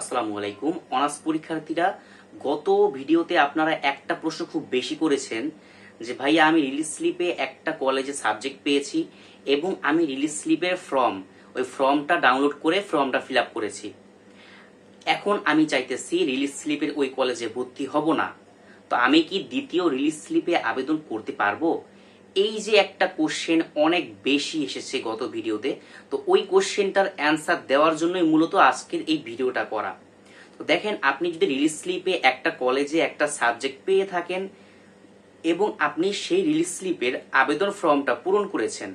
আসসালামু আলাইকুম। অনার্স পরীক্ষার্থীরা, গত ভিডিওতে আপনারা একটা প্রশ্ন খুব বেশি করেছেন যে ভাইয়া আমি রিলিজ স্লিপে একটা কলেজে সাবজেক্ট পেয়েছি এবং আমি রিলিজ স্লিপের ফর্ম ওই ফর্মটা ডাউনলোড করে ফর্মটা ফিল আপ করেছি। এখন আমি চাইতেছি রিলিজ স্লিপের ওই কলেজে ভর্তি হব না। তো আমি কি দ্বিতীয় রিলিজ স্লিপে আবেদন করতে পারব? এই যে একটা কোশ্চেন অনেক বেশি এসেছে গত ভিডিওতে, তো ওই কোশ্চেনটার অ্যান্সার দেওয়ার জন্যই মূলত আজকের এই ভিডিওটা করা। তো দেখেন, আপনি যদি রিলিজ স্লিপে একটা কলেজে একটা সাবজেক্ট পেয়ে থাকেন এবং আপনি সেই রিলিজ স্লিপের আবেদন ফর্মটা পূরণ করেছেন,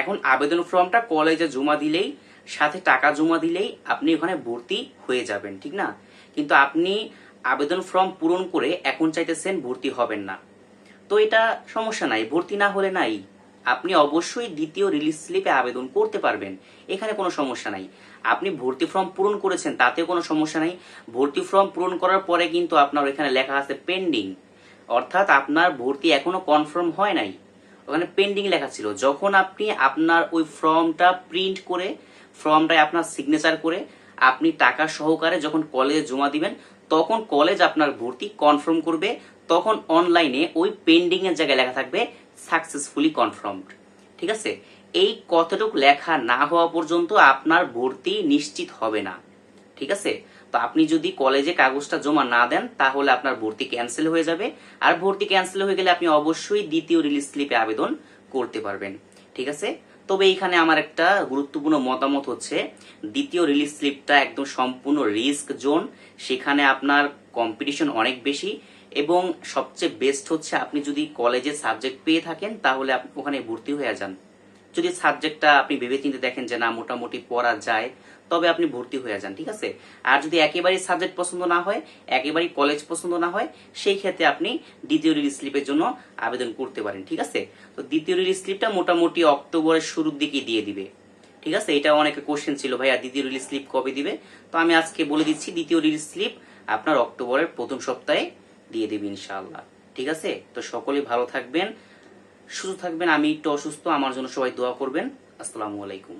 এখন আবেদন ফর্মটা কলেজে জমা দিলেই, সাথে টাকা জমা দিলেই আপনি ওখানে ভর্তি হয়ে যাবেন, ঠিক না? কিন্তু আপনি আবেদন ফর্ম পূরণ করে এখন চাইতেছেন ভর্তি হবেন না। তো এটা সমস্যা নাই, ভর্তি না হলে নাই। আপনি অবশ্যই দ্বিতীয় রিলিজ স্লিপে আবেদন করতে পারবেন, এখানে কোনো সমস্যা নাই। আপনি ভর্তি ফর্ম পূরণ করেছেন তাতে কোনো সমস্যা নাই। ভর্তি ফর্ম পূরণ করার পরে কিন্তু আপনার এখানে লেখা আছে পেন্ডিং অর্থাৎ আপনার ভর্তি এখনও কনফার্ম হয় নাই। ওখানে পেন্ডিং লেখা ছিল। যখন আপনি আপনার ওই ফর্মটা প্রিন্ট করে ফর্মটায় আপনার সিগনেচার করে, আপনি টাকা সহকারে যখন কলেজে জমা দিবেন তখন কলেজ আপনার ভর্তি কনফার্ম করবে, তখন অনলাইনে ওই পেন্ডিং এর জায়গায় লেখা থাকবে সাকসেসফুলি কনফার্মড ঠিক আছে? এই কতটুকু লেখা না হওয়া পর্যন্ত আপনার ভর্তি নিশ্চিত হবে না। ঠিক আছে? তো আপনি যদি কলেজে কাগজটা জমা না দেন, তাহলে আপনার ভর্তি ক্যান্সেল হয়ে যাবে। আর ভর্তি ক্যান্সেল হয়ে গেলে আপনি অবশ্যই দ্বিতীয় রিলিজ স্লিপে আবেদন করতে পারবেন। ঠিক আছে? তবে এখানে আমার একটা গুরুত্বপূর্ণ মতামত হচ্ছে, দ্বিতীয় রিলিজ স্লিপটা একদম সম্পূর্ণ রিস্ক জোন সেখানে আপনার কম্পিটিশন অনেক বেশি এবং সবচেয়ে বেস্ট হচ্ছে আপনি যদি কলেজে সাবজেক্ট পেয়ে থাকেন, তাহলে আপনি ওখানে ভর্তি হয়ে যান। যদি সাবজেক্টটা আপনি ভেবেচিন্তে দেখেন যে না, মোটামুটি পড়া যায়, তবে আপনি ভর্তি হয়ে যান, ঠিক আছে? আর যদি একেবারেই সাবজেক্ট পছন্দ না হয়, একেবারেই কলেজ পছন্দ না হয়, সেই ক্ষেত্রে আপনি দ্বিতীয় রিলিজ স্লিপের জন্য আবেদন করতে পারেন, ঠিক আছে? তো দ্বিতীয় রিলিজ স্লিপটা মোটামুটি অক্টোবরের শুরুর দিকে দিয়ে দিবে, ঠিক আছে? এটা অনেকে কোশ্চেন ছিল, ভাইয়া, দ্বিতীয় রিলিজ স্লিপ কবে দিবে? তো আমি আজকে বলে দিচ্ছি, দ্বিতীয় রিলিজ স্লিপ আপনার অক্টোবরের প্রথম সপ্তাহে দিয়ে দেবে ইনশাআল্লাহ, ঠিক আছে? তো সকলেই ভালো থাকবেন সুস্থ থাকবেন আমি একটু অসুস্থ আমার জন্য সবাই দোয়া করবেন। আসসালামু আলাইকুম।